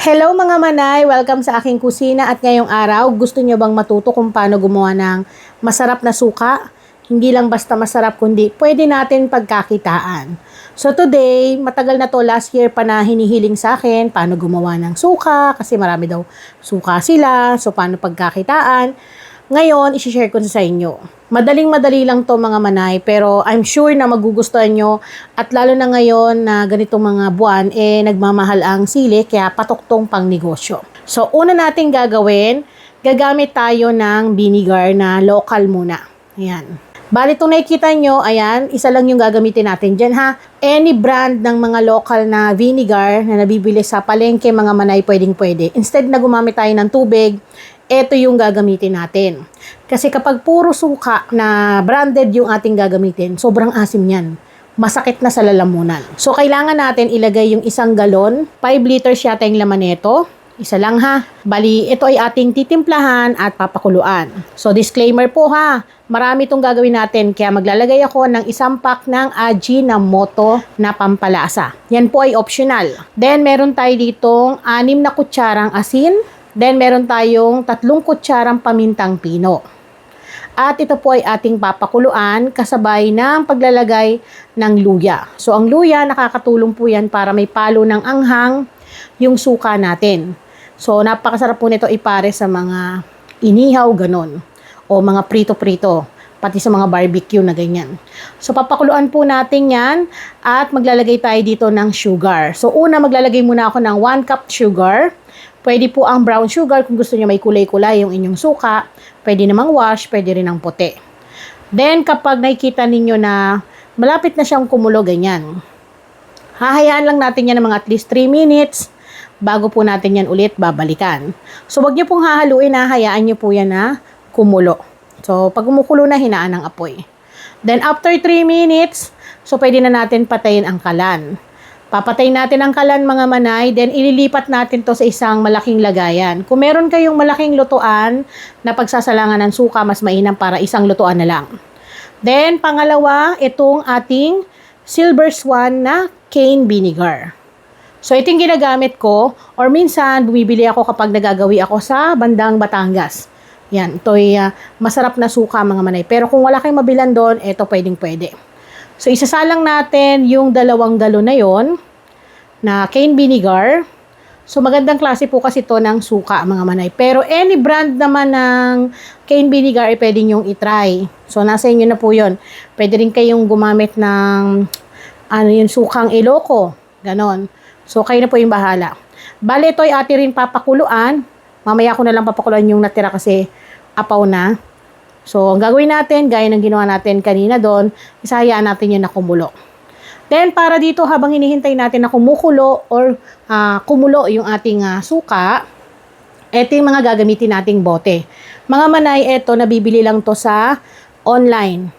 Hello mga manay! Welcome sa aking kusina at ngayong araw, gusto nyo bang matuto kung paano gumawa ng masarap na suka? Hindi lang basta masarap kundi pwede natin pagkakitaan. So today, matagal na to last year pa na hinihiling sa akin paano gumawa ng suka kasi marami daw suka sila. So paano pagkakitaan? Ngayon, isi-share ko sa inyo. Madaling madali lang to mga manay, pero I'm sure na magugustuhan nyo at lalo na ngayon na ganitong mga buwan, eh nagmamahal ang sili, kaya patok tong pang negosyo. So, una natin gagawin, gagamit tayo ng vinegar na local muna. Ayan. Bali, itong nakikita nyo, ayan, isa lang yung gagamitin natin dyan ha. Any brand ng mga local na vinegar na nabibili sa palengke, mga manay, pwedeng pwede. Instead na gumamit tayo ng tubig, ito yung gagamitin natin. Kasi kapag puro suka na branded yung ating gagamitin, sobrang asim yan. Masakit na sa lalamunan. So, kailangan natin ilagay yung isang galon. 5 liters yata yung laman nito. Isa lang ha. Bali, ito ay ating titimplahan at papakuluan. So, disclaimer po ha. Marami itong gagawin natin. Kaya maglalagay ako ng isang pack ng Aji na pampalasa. Yan po ay optional. Then, meron tayo ditong 6 na kutsarang asin. Then, meron tayong tatlong kutsarang pamintang pino. At ito po ay ating papakuluan kasabay ng paglalagay ng luya. So, ang luya, nakakatulong po yan para may palo ng anghang yung suka natin. So, napakasarap po nito ipare sa mga inihaw, ganon. O mga prito-prito. Pati sa mga barbecue na ganyan. So, papakuluan po natin yan at maglalagay tayo dito ng sugar. So, una maglalagay muna ako ng 1 cup sugar. Pwede po ang brown sugar kung gusto niyo may kulay-kulay yung inyong suka. Pwede namang wash, pwede rin ang puti. Then, kapag nakikita ninyo na malapit na siyang kumulo, ganyan. Hahayaan lang natin yan ng mga at least 3 minutes bago po natin yan ulit babalikan. So, wag niyo pong hahaluin na, hayaan niyo po yan na kumulo. So, pag kumukulo na, hinaan ng apoy. Then, after 3 minutes, so pwede na natin patayin ang kalan. Papatayin natin ang kalan mga manay, then ililipat natin to sa isang malaking lagayan. Kung meron kayong malaking lutuan na pagsasalangan ng suka, mas mainam para isang lutuan na lang. Then, pangalawa, itong ating silver swan na cane vinegar. So, ito yung ginagamit ko, or minsan, bumibili ako kapag nagagawi ako sa bandang Batangas. Yan, ito ay uh, masarap na suka mga manay. Pero kung wala kayong mabilan doon, ito pwedeng pwede. So, isasalang natin yung dalawang galon na yon na cane vinegar. So, magandang klase po kasi to ng suka, mga manay. Pero, any brand naman ng cane vinegar ay pwede nyong itry. So, nasa inyo na po yon Pwede rin kayong gumamit ng ano yung sukang iloko. Ganon. So, kayo na po yung bahala. Bale, ito ay ati rin papakuluan. Mamaya ko na lang papakuluan yung natira kasi apaw na. So, ang gagawin natin, gaya ng ginawa natin kanina doon, isahayaan natin yun na kumulo. Then, para dito, habang hinihintay natin na kumukulo or uh, kumulo yung ating uh, suka, ito yung mga gagamitin nating bote. Mga manay, ito, nabibili lang to sa online.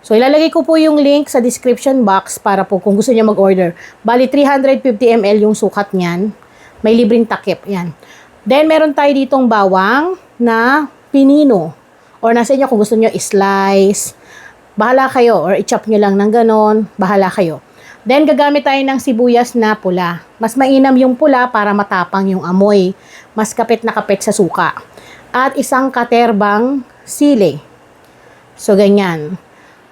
So, ilalagay ko po yung link sa description box para po kung gusto niyo mag-order. Bali, 350 ml yung sukat niyan. May libreng takip. Yan. Then, meron tayo ditong bawang na pinino. Or nasa inyo kung gusto nyo slice. Bahala kayo. Or i-chop nyo lang ng ganon. Bahala kayo. Then, gagamit tayo ng sibuyas na pula. Mas mainam yung pula para matapang yung amoy. Mas kapit na kapit sa suka. At isang katerbang sili. So, ganyan.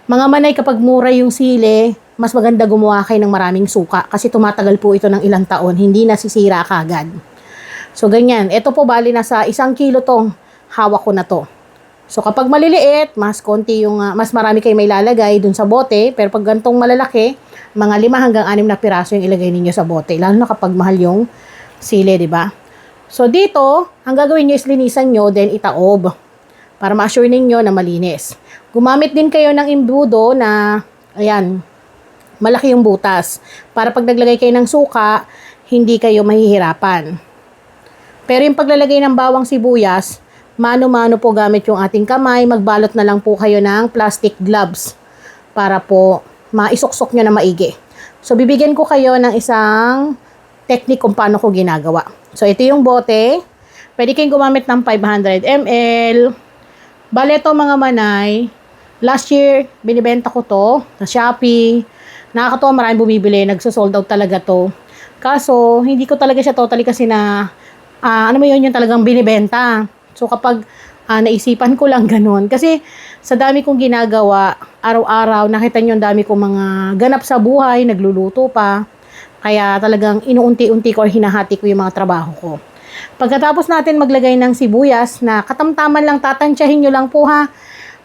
Mga manay, kapag mura yung sili, mas maganda gumawa kayo ng maraming suka kasi tumatagal po ito ng ilang taon. Hindi nasisira kagad. So, ganyan. Ito po, bali na sa isang kilo tong hawak ko na to. So kapag maliliit, mas konti yung uh, mas marami kayo may lalagay dun sa bote, pero pag gantong malalaki, mga 5 hanggang 6 na piraso yung ilagay ninyo sa bote, lalo na kapag mahal yung sili, di ba? So dito, ang gagawin niyo is linisan niyo then itaob para ma-assure ninyo na malinis. Gumamit din kayo ng imbudo na ayan, malaki yung butas para pag naglagay kayo ng suka, hindi kayo mahihirapan. Pero yung paglalagay ng bawang sibuyas, mano-mano po gamit yung ating kamay, magbalot na lang po kayo ng plastic gloves para po maisuksok nyo na maigi. So, bibigyan ko kayo ng isang technique kung paano ko ginagawa. So, ito yung bote. Pwede kayong gumamit ng 500 ml. Bale to mga manay. Last year, binibenta ko to sa Shopee. Nakakatawa maraming bumibili. Nagsosold out talaga to. Kaso, hindi ko talaga siya totally kasi na, ah, ano mo yun, yung talagang binibenta. So, kapag ah, naisipan ko lang ganun. Kasi, sa dami kong ginagawa, araw-araw, nakita niyo ang dami kong mga ganap sa buhay, nagluluto pa. Kaya talagang inuunti-unti ko or hinahati ko yung mga trabaho ko. Pagkatapos natin maglagay ng sibuyas na katamtaman lang tatansyahin nyo lang po ha.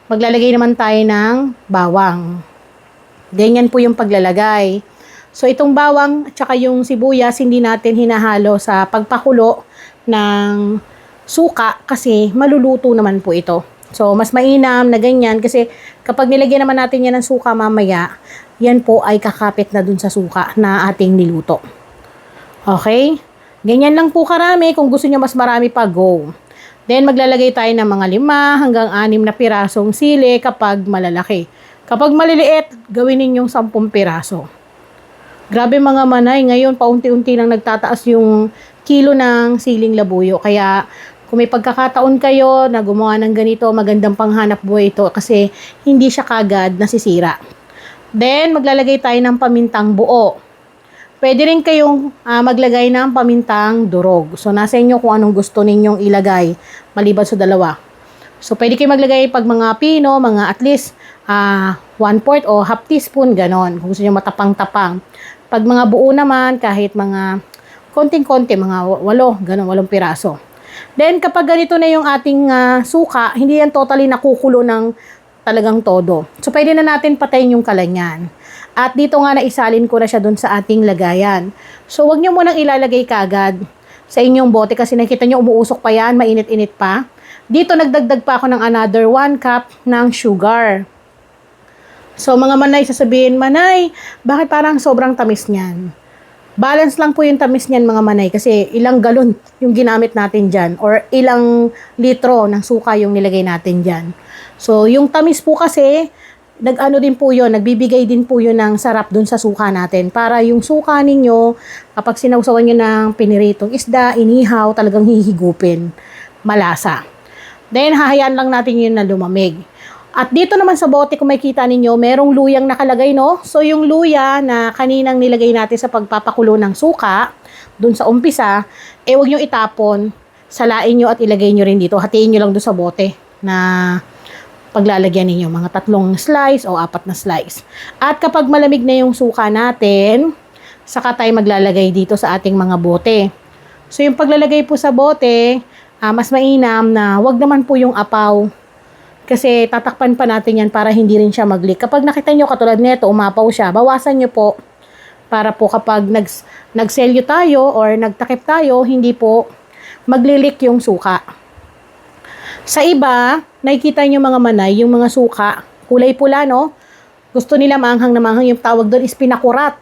Maglalagay naman tayo ng bawang. Ganyan po yung paglalagay. So itong bawang at saka yung sibuyas hindi natin hinahalo sa pagpakulo ng suka kasi maluluto naman po ito. So mas mainam na ganyan kasi kapag nilagyan naman natin yan ng suka mamaya, yan po ay kakapit na dun sa suka na ating niluto. Okay? Ganyan lang po karami. Kung gusto nyo mas marami pa, go. Then, maglalagay tayo ng mga lima hanggang anim na pirasong sili kapag malalaki. Kapag maliliit, gawin ninyong sampung piraso. Grabe mga manay, ngayon paunti-unti lang nagtataas yung kilo ng siling labuyo. Kaya kung may pagkakataon kayo na gumawa ng ganito, magandang panghanap buhay ito kasi hindi siya kagad nasisira. Then, maglalagay tayo ng pamintang buo. Pwede rin kayong ah, maglagay ng pamintang durog. So, nasa inyo kung anong gusto ninyong ilagay maliban sa dalawa. So, pwede kayo maglagay pag mga pino, mga at least ah, one fourth o half teaspoon, ganon. Kung gusto nyo matapang-tapang. Pag mga buo naman, kahit mga konting-konti, mga wa- walo, ganon, walong piraso. Then, kapag ganito na yung ating ah, suka, hindi yan totally nakukulo ng talagang todo. So, pwede na natin patayin yung kalanyan. At dito nga naisalin ko na siya dun sa ating lagayan. So, wag nyo munang ilalagay kagad sa inyong bote kasi nakita nyo umuusok pa yan, mainit-init pa. Dito nagdagdag pa ako ng another 1 cup ng sugar. So, mga manay, sasabihin, Manay, bakit parang sobrang tamis niyan? Balance lang po yung tamis niyan mga manay kasi ilang galon yung ginamit natin dyan or ilang litro ng suka yung nilagay natin dyan. So, yung tamis po kasi, nag-ano din po yun, nagbibigay din po yun ng sarap dun sa suka natin. Para yung suka ninyo, kapag sinawsawan nyo ng piniritong isda, inihaw, talagang hihigupin. Malasa. Then, hahayaan lang natin yun na lumamig. At dito naman sa bote, kung makikita ninyo, merong luyang nakalagay, no? So, yung luya na kaninang nilagay natin sa pagpapakulo ng suka, dun sa umpisa, eh, huwag nyo itapon. Salain nyo at ilagay nyo rin dito. Hatiin nyo lang dun sa bote na paglalagyan ninyo. Mga tatlong slice o apat na slice. At kapag malamig na yung suka natin, saka tayo maglalagay dito sa ating mga bote. So, yung paglalagay po sa bote, ah, mas mainam na wag naman po yung apaw. Kasi tatakpan pa natin yan para hindi rin siya mag-leak. Kapag nakita nyo katulad nito, umapaw siya, bawasan nyo po para po kapag nag, nagselyo tayo or nagtakip tayo, hindi po maglilik yung suka. Sa iba, nakikita nyo mga manay, yung mga suka, kulay pula, no? Gusto nila maanghang na maanghang, yung tawag doon is pinakurat.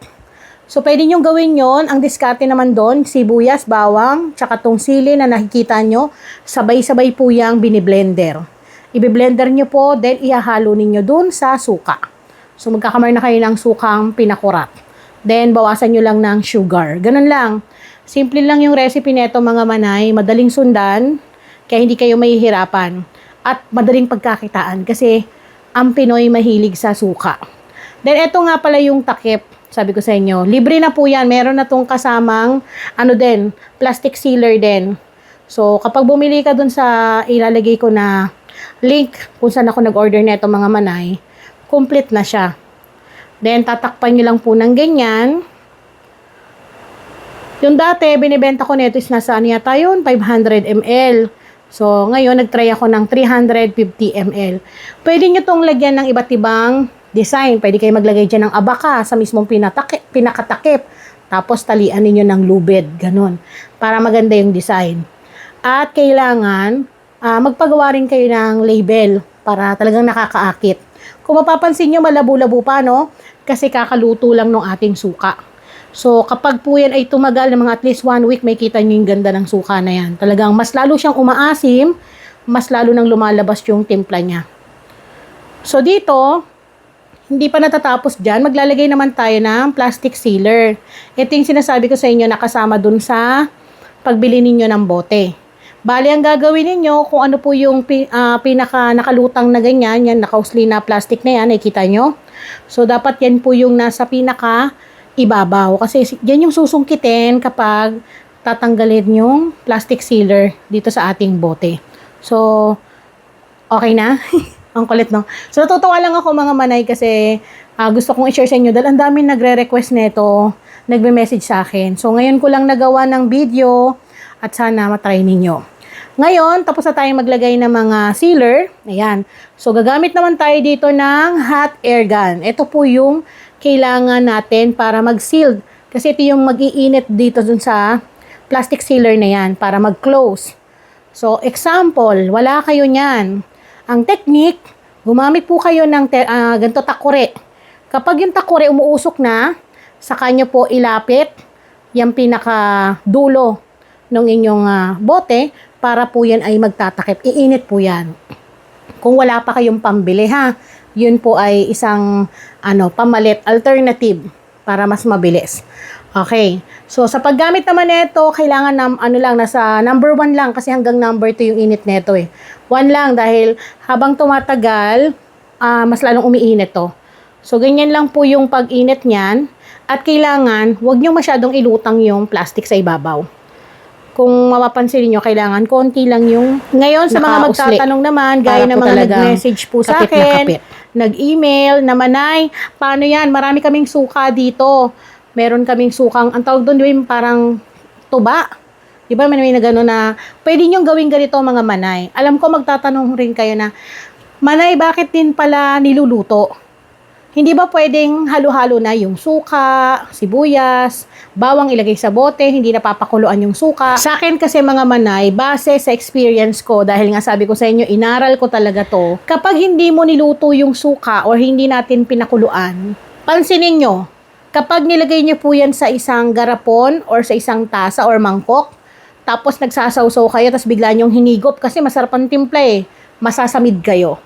So, pwede nyo gawin yon Ang diskarte naman doon, sibuyas, bawang, tsaka tong sili na nakikita nyo, sabay-sabay po yung biniblender. Ibe-blender nyo po, then ihahalo ninyo doon sa suka. So, magkakamar na kayo ng sukang pinakurat. Then, bawasan nyo lang ng sugar. Ganun lang. Simple lang yung recipe nito mga manay. Madaling sundan, kaya hindi kayo mahihirapan. At madaling pagkakitaan kasi ang Pinoy mahilig sa suka. Then, eto nga pala yung takip. Sabi ko sa inyo, libre na po yan. Meron na tong kasamang, ano din, plastic sealer din. So, kapag bumili ka dun sa ilalagay ko na link kung saan ako nag-order nito mga manay, complete na siya. Then, tatakpan nyo lang po ng ganyan. Yung dati, binibenta ko nito is nasa ano yata yun, 500 ml. So, ngayon, nag-try ako ng 350 ml. Pwede nyo tong lagyan ng iba't ibang design. Pwede kayo maglagay dyan ng abaka sa mismong pinatakip, pinakatakip. Tapos, talian ninyo ng lubid. Ganon. Para maganda yung design. At kailangan, ah, magpagawa rin kayo ng label para talagang nakakaakit. Kung mapapansin nyo, malabo-labo pa, no? Kasi kakaluto lang ng ating suka. So, kapag po yan ay tumagal ng mga at least one week, may kita nyo yung ganda ng suka na yan. Talagang mas lalo siyang umaasim, mas lalo nang lumalabas yung timpla niya. So, dito, hindi pa natatapos dyan, maglalagay naman tayo ng plastic sealer. Ito yung sinasabi ko sa inyo na kasama dun sa pagbili ninyo ng bote. Bali, ang gagawin ninyo, kung ano po yung ah, pinaka nakalutang na ganyan, yan, nakausli na plastic na yan, nakikita nyo? So, dapat yan po yung nasa pinaka ibabaw. Kasi si- yan yung susungkitin kapag tatanggalin yung plastic sealer dito sa ating bote. So, okay na? ang kulit, no? So, natutuwa lang ako mga manay kasi ah, gusto kong i-share sa inyo dahil ang daming nagre-request nito, nagme-message sa akin. So, ngayon ko lang nagawa ng video at sana matry ninyo. Ngayon, tapos na tayong maglagay ng mga sealer. Ayan. So, gagamit naman tayo dito ng hot air gun. Ito po yung kailangan natin para mag-seal. Kasi ito yung mag-iinit dito dun sa plastic sealer na yan para mag-close. So, example, wala kayo niyan. Ang technique, gumamit po kayo ng te- ah, ganito takure. Kapag yung takure umuusok na, sa kanya po ilapit yung pinaka dulo ng inyong ah, bote para po yan ay magtatakip. Iinit po yan. Kung wala pa kayong pambili ha, yun po ay isang ano, pamalit alternative para mas mabilis. Okay. So, sa paggamit naman nito, kailangan nam, ano lang, nasa number 1 lang kasi hanggang number 2 yung init nito eh. 1 lang dahil habang tumatagal, ah, mas lalong umiinit to. So, ganyan lang po yung pag-init niyan. At kailangan, huwag nyo masyadong ilutang yung plastic sa ibabaw. Kung mapapansin niyo kailangan konti lang yung... Ngayon, sa mga magtatanong naman, gaya ng mga nag-message po sa na akin, kapit. nag-email, namanay, paano yan? Marami kaming suka dito. Meron kaming sukang, ang tawag doon, yung parang tuba. Di ba, may may na gano'n na, pwede niyong gawin ganito mga manay. Alam ko, magtatanong rin kayo na, manay, bakit din pala niluluto? Hindi ba pwedeng halo-halo na yung suka, sibuyas, bawang ilagay sa bote, hindi napapakuluan yung suka. Sa akin kasi mga manay, base sa experience ko, dahil nga sabi ko sa inyo, inaral ko talaga to, kapag hindi mo niluto yung suka or hindi natin pinakuluan, pansinin nyo, kapag nilagay nyo po yan sa isang garapon or sa isang tasa or mangkok, tapos nagsasawsaw kayo, tapos bigla nyong hinigop kasi masarap ang timpla eh, masasamid kayo.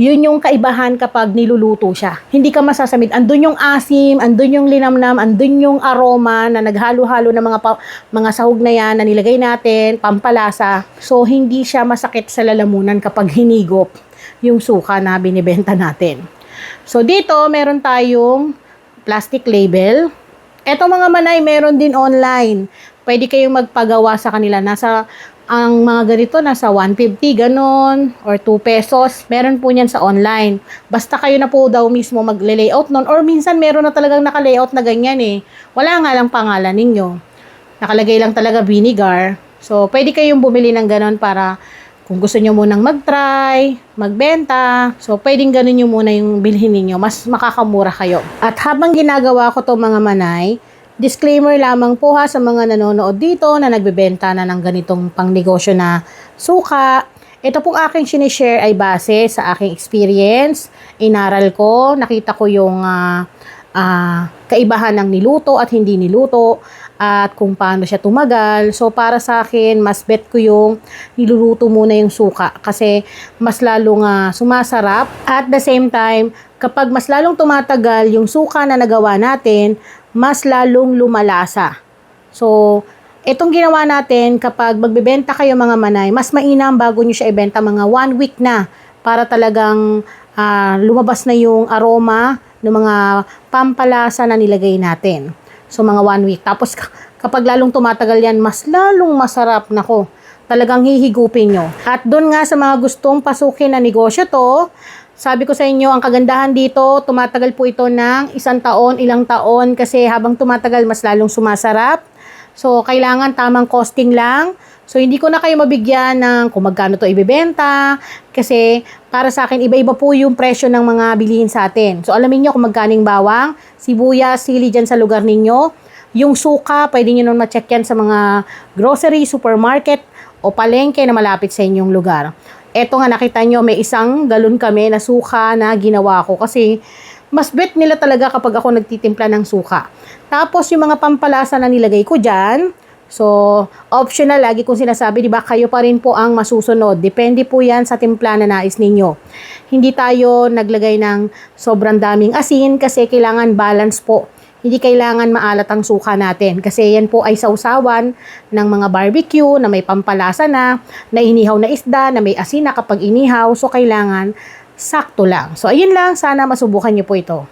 Yun yung kaibahan kapag niluluto siya. Hindi ka masasamid. Andun yung asim, andun yung linamnam, andun yung aroma na naghalo-halo ng mga pa- mga sahog na yan na nilagay natin, pampalasa. So, hindi siya masakit sa lalamunan kapag hinigop yung suka na binibenta natin. So, dito, meron tayong plastic label. Eto mga manay, meron din online. Pwede kayong magpagawa sa kanila. Nasa, ang mga ganito, nasa 150, ganon, or 2 pesos. Meron po niyan sa online. Basta kayo na po daw mismo magle-layout nun. Or minsan meron na talagang naka-layout na ganyan eh. Wala nga lang pangalan ninyo. Nakalagay lang talaga vinegar. So, pwede kayong bumili ng ganon para kung gusto nyo munang mag-try, magbenta, so pwedeng ganun nyo muna yung bilhin ninyo. Mas makakamura kayo. At habang ginagawa ko to mga manay, disclaimer lamang po ha sa mga nanonood dito na nagbebenta na ng ganitong pangnegosyo na suka. Ito pong aking sinishare ay base sa aking experience. Inaral ko, nakita ko yung ah, ah, kaibahan ng niluto at hindi niluto at kung paano siya tumagal. So, para sa akin, mas bet ko yung niluluto muna yung suka kasi mas lalong ah, sumasarap. At the same time, kapag mas lalong tumatagal yung suka na nagawa natin, mas lalong lumalasa. So, itong ginawa natin, kapag magbebenta kayo mga manay, mas mainam bago nyo siya ibenta mga one week na para talagang ah, lumabas na yung aroma ng mga pampalasa na nilagay natin. So, mga one week. Tapos, kapag lalong tumatagal yan, mas lalong masarap. Nako, talagang hihigupin nyo. At doon nga sa mga gustong pasukin na negosyo to, sabi ko sa inyo, ang kagandahan dito, tumatagal po ito ng isang taon, ilang taon, kasi habang tumatagal, mas lalong sumasarap. So, kailangan tamang costing lang. So, hindi ko na kayo mabigyan ng kung magkano to ibebenta. Kasi, para sa akin, iba-iba po yung presyo ng mga bilihin sa atin. So, alamin nyo kung magkaning bawang, sibuyas, sili dyan sa lugar ninyo. Yung suka, pwede nyo nun ma-check yan sa mga grocery, supermarket, o palengke na malapit sa inyong lugar. Eto nga nakita nyo, may isang galon kami na suka na ginawa ko kasi mas bet nila talaga kapag ako nagtitimpla ng suka. Tapos yung mga pampalasa na nilagay ko dyan, so optional, lagi kong sinasabi, di ba, kayo pa rin po ang masusunod. Depende po yan sa timpla na nais ninyo. Hindi tayo naglagay ng sobrang daming asin kasi kailangan balance po. Hindi kailangan maalat ang suka natin kasi yan po ay sausawan ng mga barbecue na may pampalasa na, na inihaw na isda, na may asin na kapag inihaw. So, kailangan sakto lang. So, ayun lang. Sana masubukan nyo po ito.